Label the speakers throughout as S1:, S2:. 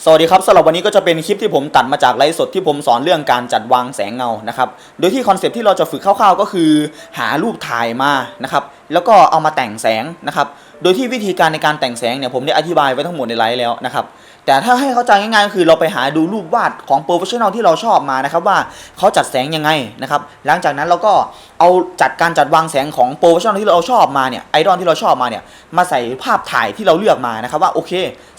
S1: สวัสดีครับสำหรับวันนี้ก็จะเป็นคลิปที่ผมตัดมาจากไลฟ์สดที่ผมสอนเรื่องการจัดวางแสงเงานะครับ โดยที่คอนเซปที่เราจะฝึกคร่าวๆ ก็คือ หารูปถ่ายมานะครับแล้วก็เอามาแต่งแสงนะครับ โดยที่วิธีการในการแต่งแสงเนี่ยผมได้อธิบายไว้ทั้งหมดในไลฟ์แล้วนะครับ แต่ถ้าให้เข้าใจง่ายๆก็คือเราไปหาดูรูปวาดของโปรเฟชชั่นอลที่เราชอบมานะครับว่าเขาจัดแสงยังไงนะครับหลังจากนั้นเราก็เอาจัดการจัดวางแสงของโปรเฟชชั่นอลที่เราชอบมาเนี่ยไอดอลที่เราชอบมาเนี่ยมาใส่ภาพถ่ายที่เราเลือกมานะครับว่าโอเค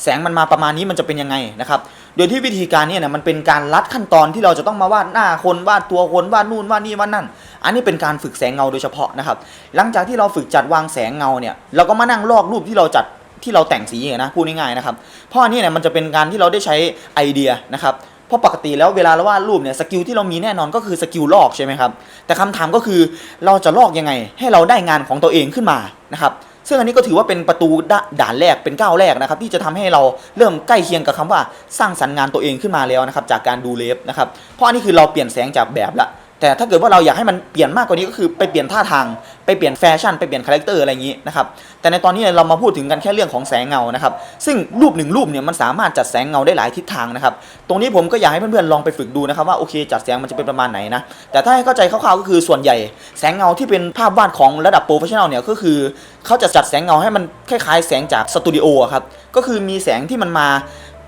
S1: แสงมันมาประมาณนี้มันจะเป็นยังไงนะครับโดยที่วิธีการเนี่ยนะมันเป็นการลัดขั้นตอนที่เราจะต้องมาวาดหน้าคนวาดตัวคนวาดนู่นวาดนี่วาดนั่น อันนี้เป็นการฝึกแสงเงาโดยเฉพาะนะครับหลังจากที่เราฝึกจัดวางแสงเงาเนี่ยเราก็มานั่งลอกรูปที่เราจัด ที่เราแต่งสีนะพูดง่ายๆนะครับเพราะอันนี้เนี่ยมันจะเป็นการที่เราได้ใช้ไอเดียนะครับเพราะปกติแล้วเวลาเราวาดรูปเนี่ยสกิลที่เรามีแน่นอนก็คือสกิลลอกใช่ไหมครับแต่คำถามก็คือเราจะลอกยังไง ให้เราได้งานของตัวเองขึ้นมานะครับซึ่งอันนี้ก็ถือว่าเป็นประตูดด่านแรกเป็นก้าวแรกนะครับที่จะทำให้เราเริ่มใกล้เคียงกับคำว่าสร้างสรรค์งานตัวเองขึ้นมาแล้วนะครับจากการดูเลฟนะครับเพราะอันนี้คือเราเปลี่ยนแสงจากแบบละ แต่ถ้าเกิดว่าเราอยากให้มันเปลี่ยนมากกว่านี้ก็คือไปเปลี่ยนท่าทาง ไปเปลี่ยนแฟชั่นไปเปลี่ยนคาแรคเตอร์อะไรอย่างนี้นะครับแต่ในตอนนี้เรามาพูดถึงกันแค่เรื่องของแสงเงานะครับซึ่งรูปหนึ่งรูปเนี่ยมันสามารถจัดแสงเงาได้หลายทิศทางนะครับตรงนี้ผมก็อยากให้เพื่อนๆลองไปฝึกดูนะครับว่าโอเคจัดแสงมันจะเป็นประมาณไหนนะแต่ถ้าให้เข้าใจคร่าวๆก็คือส่วนใหญ่ แสงเงาที่เป็นภาพวาดของระดับโปรเฟชชั่นอลเนี่ยก็คือเขาจะจัดแสงเงาให้มันคล้ายๆ แสงจากสตูดิโอครับก็คือมีแสงที่มันมา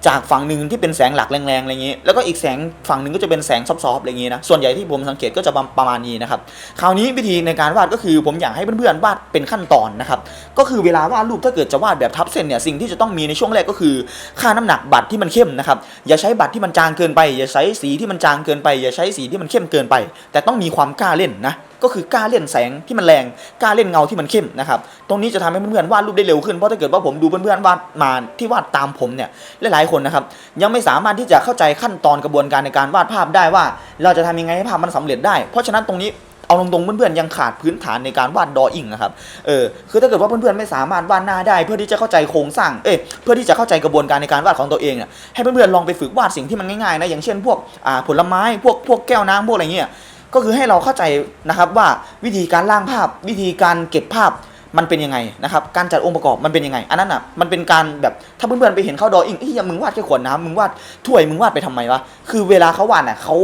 S1: จากฝั่งหนึ่งที่เป็นแสงหลักแรงๆอะไรอย่างนี้แล้วก็อีกแสงฝั่งหนึ่งก็จะเป็นแสงซอฟๆอะไรอย่างนี้นะส่วนใหญ่ที่ผมสังเกตก็จะประมาณนี้นะครับคราวนี้วิธีในการวาดก็คือผมอยากให้เพื่อนๆวาดเป็นขั้นตอนนะครับก็คือเวลาวาดรูปถ้าเกิดจะวาดแบบทับเส้นเนี่ยสิ่งที่จะต้องมีในช่วงแรกก็คือ ค่าน้ำหนักบัตรที่มันเข้มนะครับอย่าใช้บัตรที่มันจางเกินไป อย่าใช้สีที่มันจางเกินไป อย่าใช้สีที่มันเข้มเกินไป แต่ต้องมีความกล้าเล่นนะก็คือกล้าเล่นแสงที่มันแรงกล้าเล่นเงาที่มันเข้มนะครับตรงนี้จะทำให้เพื่อนๆวาดรูปได้เร็วขึ้นเพราะถ้าเกิดว่าผมดูเพื่อนๆวาดมาที่วาดตามผมเนี่ยหลายๆคนนะครับยังไม่สามารถที่จะเข้าใจขั้นตอนกระบวนการในการวาดภาพได้ว่า เราจะทำยังไงให้ภาพมันสำเร็จได้เพราะฉะนั้นตรงนี้เอาตรงๆเพื่อนๆยังขาดพื้นฐานในการวาดดออิ่งนะครับ เออ คือถ้าเกิดว่าเพื่อนๆไม่สามารถวาดหน้าได้ เพื่อที่จะเข้าใจโครงสร้าง เอ้ย เพื่อที่จะเข้าใจกระบวนการในการวาดของตัวเองอะให้เพื่อนๆลองไปฝึกวาดสิ่งที่มันง่ายๆนะ อย่างเช่นพวก อ่า ผลไม้ พวก พวกแก้วน้ำพวกอะไรเงี้ย ก็คือให้เราเข้าใจนะครับว่าวิธีการร่างภาพ วิธีการเก็บภาพมันเป็นยังไงนะครับการจัดองค์ประกอบมันเป็นยังไง อันนั้นอะมันเป็นการแบบถ้าเพื่อนๆไปเห็นเขาดออิงเอ้ยมึงวาดแค่ขวดน้ำมึงวาดถ้วยมึงวาดไปทำไมวะคือเวลาเขาวาดอะเขา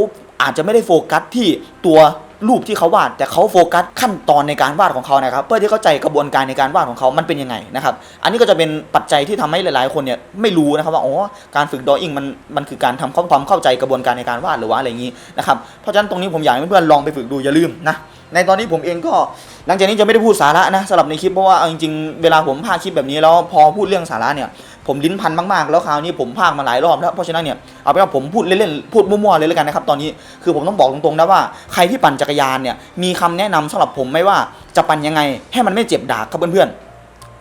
S1: อาจจะไม่ได้โฟกัสที่ตัว รูปที่เขาวาดแต่เขาโฟกัสขั้นตอนในการวาดของเขานะครับ เพื่อที่เข้าใจกระบวนการในการวาดของเขามันเป็นยังไงนะครับ อันนี้ก็จะเป็นปัจจัยที่ทำให้หลายๆ คนเนี่ยไม่รู้นะครับว่าอ๋อการฝึกดออิงมันมันคือการทำความเข้าใจกระบวนการในการวาดหรือว่าอะไรอย่างนี้นะครับเพราะฉะนั้นตรงนี้ผมอยากให้เพื่อนๆลองไปฝึกดูอย่าลืมนะในตอนนี้ผมเองก็หลังจากนี้จะไม่ได้พูดสาระนะสำหรับในคลิปเพราะว่าเอาจริงๆเวลาผมพาคลิปแบบนี้แล้วพอพูดเรื่องสาระเนี่ย ผมลิ้นพันมากๆ แล้วคราวนี้ผมพากมาหลายรอบแล้ว เพราะฉะนั้นเนี่ยเอาเป็นว่าผมพูดเล่นๆ พูดมั่วๆ เลยแล้วกันนะครับตอนนี้ คือผมต้องบอกตรงๆนะว่าใครที่ปั่นจักรยานเนี่ย มีคำแนะนำสำหรับผมไหมว่าจะปั่นยังไง ให้มันไม่เจ็บดากครับเพื่อนๆ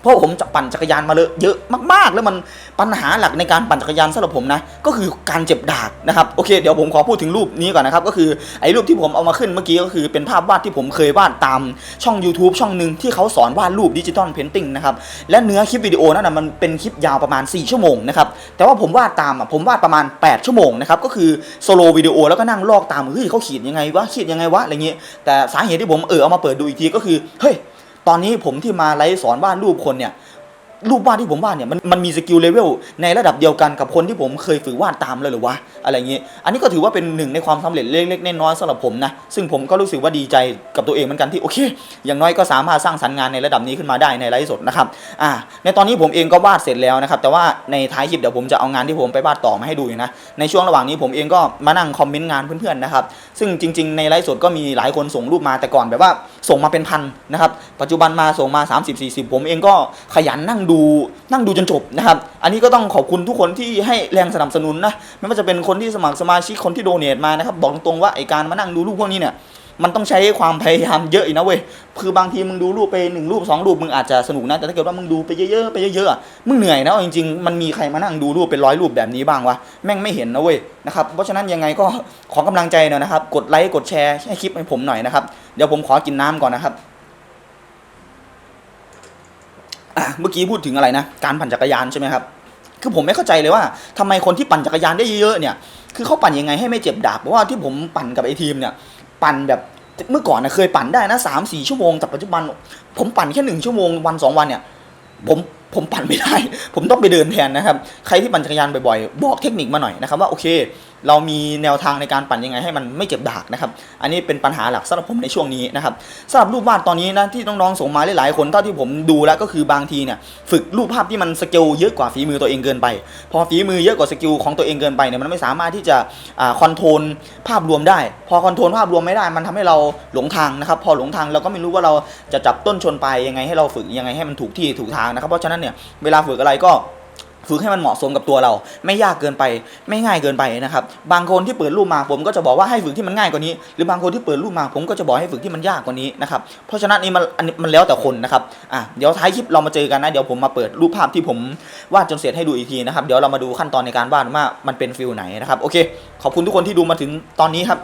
S1: เพราะผมจะปั่นจักรยานมาเลยเยอะมากๆ แล้วมันปัญหาหลักในการปั่นจักรยานสำหรับผมนะ ก็คือการเจ็บดากนะครับโอเคเดี๋ยวผมขอพูดถึงรูปนี้ก่อนนะครับ ก็คือไอ้รูปที่ผมเอามาขึ้นเมื่อกี้ก็คือเป็นภาพวาดที่ผมเคยวาดตามช่อง YouTube ช่องหนึ่งที่เขาสอนวาดรูปดิจิตอลเพนติ้งนะครับและเนื้อคลิปวิดีโอนั้นนะมันเป็นคลิปยาวประมาณ 4 ชั่วโมงนะครับแต่ว่าผมวาดตามอะผมวาดประมาณ 8 ชั่วโมงนะครับก็คือโซโลวิดีโอแล้วก็นั่งลอกตามเฮ้ยเขาขีดยังไงวะขีดยังไงวะอะไรเงี้ยแต่สาเหตุที่ผมเออเอามาเปิดดูอีกทีก็คือเฮ้ย ตอนนี้ผมที่มาไลฟ์สอนวาดรูปคนเนี่ย รูปวาดที่ผมวาดเนี่ยมันมันมีสกิลเลเวลในระดับเดียวกันกับคนที่ผมเคยฝึกวาดตามเลยหรือวะอะไรเงี้ยอันนี้ก็ถือว่าเป็นหนึ่งในความสำเร็จเล็กๆน้อยๆสำหรับผมนะซึ่งผมก็รู้สึกว่าดีใจกับตัวเองเหมือนกันที่โอเค อย่างน้อยก็สามารถสร้างสรรค์งานในระดับนี้ขึ้นมาได้ในไลฟ์สดนะครับอ่าในตอนนี้ผมเองก็วาดเสร็จแล้วนะครับแต่ว่าในท้ายคลิปเดี๋ยวผมจะเอางานที่ผมไปวาดต่อมาให้ดูอยู่นะในช่วงระหว่างนี้ผมเองก็มานั่งคอมเมนต์งานเพื่อนๆนะครับซึ่งจริง ๆในไลฟ์สดก็มีหลายคนส่งรูปมาแต่ก่อนแบบว่าส่งมาเป็นพันนะครับปัจจุบันมาส่งมา 30-40 ผมเองก็ขยันนั่งดูนั่งดูจนจบนะครับ อันนี้ก็ต้องขอบคุณทุกคนที่ให้แรงสนับสนุนนะไม่ว่าจะเป็นคนที่สมัครสมาชิกคนที่โดเนทมานะครับ บอกตรงๆว่าไอการมานั่งดูรูปพวกนี้เนี่ยมันต้องใช้ความพยายามเยอะอีกนะเว้ย คือบางทีมึงดูรูปไปหนึ่งรูปสองรูปมึงอาจจะสนุกนะ แต่ถ้าเกิดว่ามึงดูไปเยอะๆไปเยอะๆ มึงเหนื่อยนะจริงๆ มันมีใครมานั่งดูรูปเป็นร้อยรูปแบบนี้บ้างวะ แม่งไม่เห็นนะเว้ยนะครับ เพราะฉะนั้นยังไงก็ขอกำลังใจหน่อยนะครับ กดไลค์กดแชร์ให้คลิปให้ผมหน่อยนะครับ เดี๋ยวผมขอกินน้ำก่อนนะครับ อะเมื่อกี้พูดถึงอะไรนะ การปั่นจักรยานใช่ไหมครับ คือผมไม่เข้าใจเลยว่าทำไมคนที่ปั่นจักรยานได้เยอะเนี่ย คือเขาปั่นยังไงให้ไม่เจ็บดาบเพราะว่าที่ผมปั่นกับไอ้ทีมเนี่ย ปั่นแบบเมื่อก่อนนะเคยปั่นได้นะสามสี่ชั่วโมงแต่ปัจจุบัน ผมปั่นแค่หนึ่งชั่วโมงวันสองวันเนี่ย ผมผมปั่นไม่ได้ ผมต้องไปเดินแทนนะครับ ใครที่ปั่นจักรยานบ่อยๆ บอกเทคนิคมาหน่อยนะครับว่าโอเค เรามีแนวทางในการปั่นยังไงให้มันไม่เจ็บดากนะครับ อันนี้เป็นปัญหาหลักสำหรับผมในช่วงนี้นะครับสำหรับรูปวาดตอนนี้นะที่น้องๆส่งมาหลายๆคนเท่าที่ผมดูแล้วก็คือบางทีเนี่ยฝึกรูปภาพที่มันสเกลเยอะกว่าฝีมือตัวเองเกินไป พอฝีมือเยอะกว่าสกิลของตัวเองเกินไปเนี่ยมันไม่สามารถที่จะอ่าคอนโทรลภาพรวมได้ พอคอนโทรลภาพรวมไม่ได้ มันทำให้เราหลงทางนะครับ พอหลงทางเราก็ไม่รู้ว่าเราจะจับต้นชนไปยังไงให้เราฝึกยังไงให้มันถูกที่ถูกทางนะครับ เพราะฉะนั้นเนี่ยเวลาฝึกอะไรก็ ฝึกให้มันเหมาะสมกับตัวเรา ไม่ยากเกินไปไม่ง่ายเกินไปนะครับ บางคนที่เปิดรูปมาผมก็จะบอกว่าให้ฝึกที่มันง่ายกว่านี้ หรือบางคนที่เปิดรูปมาผมก็จะบอกให้ฝึกที่มันยากกว่านี้นะครับเพราะฉะนั้นนี่มันอันนี้มันแล้วแต่คนนะครับอะเดี๋ยวท้ายคลิปเรามาเจอกันนะเดี๋ยวผมมาเปิดรูปภาพที่ผมวาดจนเสร็จให้ดูอีกทีนะครับเดี๋ยวเรามาดูขั้นตอนในการวาดว่ามันเป็นฟิลไหนนะครับโอเค ขอบคุณทุกคนที่ดูมาถึงตอนนี้ครับ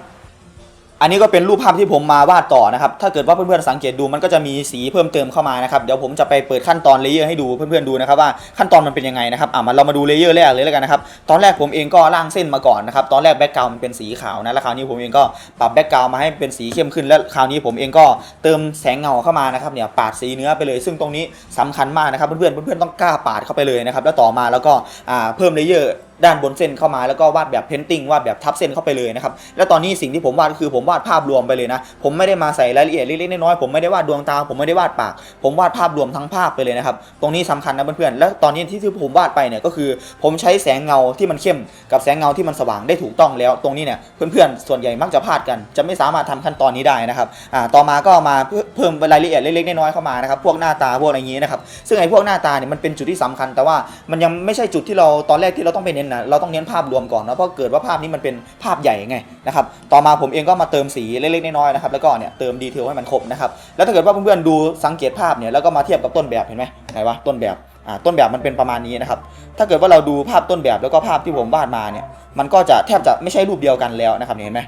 S1: อันนี้ก็เป็นรูปภาพที่ผมมาวาดต่อนะครับ ถ้าเกิดว่าเพื่อนๆสังเกตดูมันก็จะมีสีเพิ่มเติมเข้ามานะครับ เดี๋ยวผมจะไปเปิดขั้นตอนเลเยอร์ให้ดูเพื่อนๆดูนะครับว่าขั้นตอนมันเป็นยังไงนะครับ อะมาเรามาดูเลเยอร์แรกเลยแล้วกันนะครับ ตอนแรกผมเองก็ร่างเส้นมาก่อนนะครับ ตอนแรกแบ็กกราวมันเป็นสีขาวนะ แล้วคราวนี้ผมเองก็ปรับแบ็กกราวมาให้เป็นสีเข้มขึ้น แล้วคราวนี้ผมเองก็เติมแสงเงาเข้ามานะครับ เนี่ยปาดสีเนื้อไปเลย ซึ่งตรงนี้สำคัญมากนะครับเพื่อนๆเพื่อนๆต้องกล้าปาดเข้าไปเลยนะครับ แล้วต่อมาแล้วก็อ่าเพิ่มเลเยอร์ ด้านบนเส้นเข้ามาแล้วก็วาดแบบเพนติ้งวาดแบบทับเส้นเข้าไปเลยนะครับแล้วตอนนี้สิ่งที่ผมวาดก็คือผมวาดภาพรวมไปเลยนะผมไม่ได้มาใส่รายละเอียดเล็กๆน้อยๆผมไม่ได้วาดดวงตาผมไม่ได้วาดปาก ผมวาดภาพรวมทั้งภาพไปเลยนะครับตรงนี้สำคัญนะเพื่อนๆแล้วตอนนี้ที่ที่ผมวาดไปเนี่ยก็คือ ผมใช้แสงเงาที่มันเข้ม กับแสงเงาที่มันสว่างได้ถูกต้องแล้ว ตรงนี้เนี่ยเพื่อนๆส่วนใหญ่มักจะพลาดกัน จะไม่สามารถทำขั้นตอนนี้ได้นะครับอ่าต่อมาก็มาเพิ่มรายละเอียดเล็กๆน้อยๆเข้ามานะครับพวกหน้าตาพวกอะไรอย่างนี้นะครับซึ่งไอ้พวกหน้าตาเนี่ยมันเป็นจุดที่สำคัญ แต่ว่ามันยังไม่ใช่จุดที่เราตอนแรกที่เราต้องไปเน้นนะเราต้องเน้นภาพรวมก่อนนะเพราะเกิดว่าภาพนี้มันเป็นภาพใหญ่ไงนะครับต่อมาผมเองก็มาเติมสีเล็กๆน้อยๆนะครับแล้วก็เนี่ยเติมดีเทลให้มันครบนะครับแล้วถ้าเกิดว่าเพื่อนๆดูสังเกตภาพเนี่ยแล้วก็มาเทียบกับต้นแบบเห็นไหมไหนวะต้นแบบอ่าต้นแบบมันเป็นประมาณนี้นะครับถ้าเกิดว่าเราดูภาพต้นแบบแล้วก็ภาพที่ผมวาดมาเนี่ยมันก็จะแทบจะไม่ใช่รูปเดียวกันแล้วนะครับเห็นไหม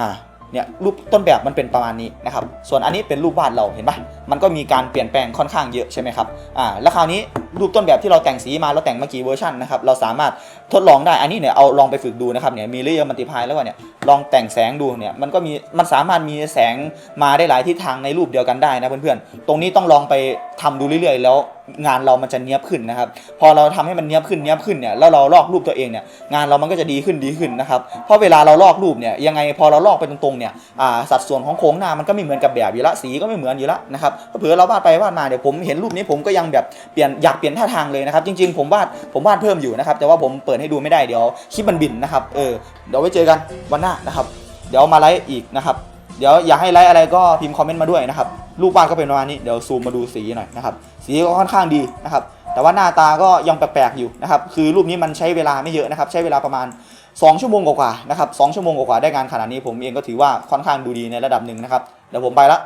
S1: อ่าเนี่ยรูปต้นแบบมันเป็นประมาณนี้นะครับ ส่วนอันนี้เป็นรูปวาดเราเห็นปะมันก็มีการเปลี่ยนแปลงค่อนข้างเยอะใช่ไหมครับ อ่า แล้วคราวนี้รูปต้นแบบที่เราแต่งสีมาเราแต่งมากี่เวอร์ชันนะครับ เราสามารถ ทดลองได้ อันนี้เนี่ยเอาลองไปฝึกดูนะครับเนี่ยมีเลเยอร์มัลติพายแล้วก็เนี่ยลองแต่งแสงดูเนี่ยมันก็มีมันสามารถมีแสงมาได้หลายทิศทางในรูปเดียวกันได้นะเพื่อนๆ ตรงนี้ต้องลองไปทำดูเรื่อยๆ แล้วงานเรามันจะเนี้ยบขึ้นนะครับ พอเราทำให้มันเนี้ยบขึ้นเนี้ยบขึ้นเนี่ยแล้วเราลอกรูปตัวเองเนี่ยงานเรามันก็จะดีขึ้นดีขึ้นนะครับเพราะเวลาเราลอกรูปเนี่ยยังไงพอเราลอกไปตรงๆเนี่ยสัดส่วนของโค้งหน้ามันก็ไม่เหมือนกับแบบอยู่ละสีก็ไม่เหมือนอยู่ละนะครับเผื่อเราวาดไปวาดมาเดี๋ยวผมเห็นรูปนี้ผมก็ยังแบบเปลี่ยนอยากเปลี่ยนท่าทางเลยนะครับจริง ๆ ผมวาดผมวาดเพิ่มอยู่นะครับแต่ว่าผมเปิดให้ดูไม่ได้เดี๋ยวคลิปมันบินนะครับเออเดี๋ยวไว้เจอกันวันหน้านะครับ เดี๋ยวมาไลฟ์อีกนะครับเดี๋ยวอยากให้ไลฟ์อะไรก็พิมพ์คอมเมนต์มาด้วยนะครับรูปวาดก็เป็นประมาณนี้เดี๋ยวซูมมาดูสีหน่อยนะครับสีก็ค่อนข้างดีนะครับแต่ว่าหน้าตาก็ยังแปลกๆอยู่นะครับคือรูปนี้มันใช้เวลาไม่เยอะนะครับใช้เวลาประมาณ 2 ชั่วโมงกว่าๆนะครับ2ชั่วโมงกว่าๆได้งานขนาดนี้ผมเองก็ถือว่าค่อนข้างดูดีในระดับหนึ่งนะครับเดี๋ยวผมไปละ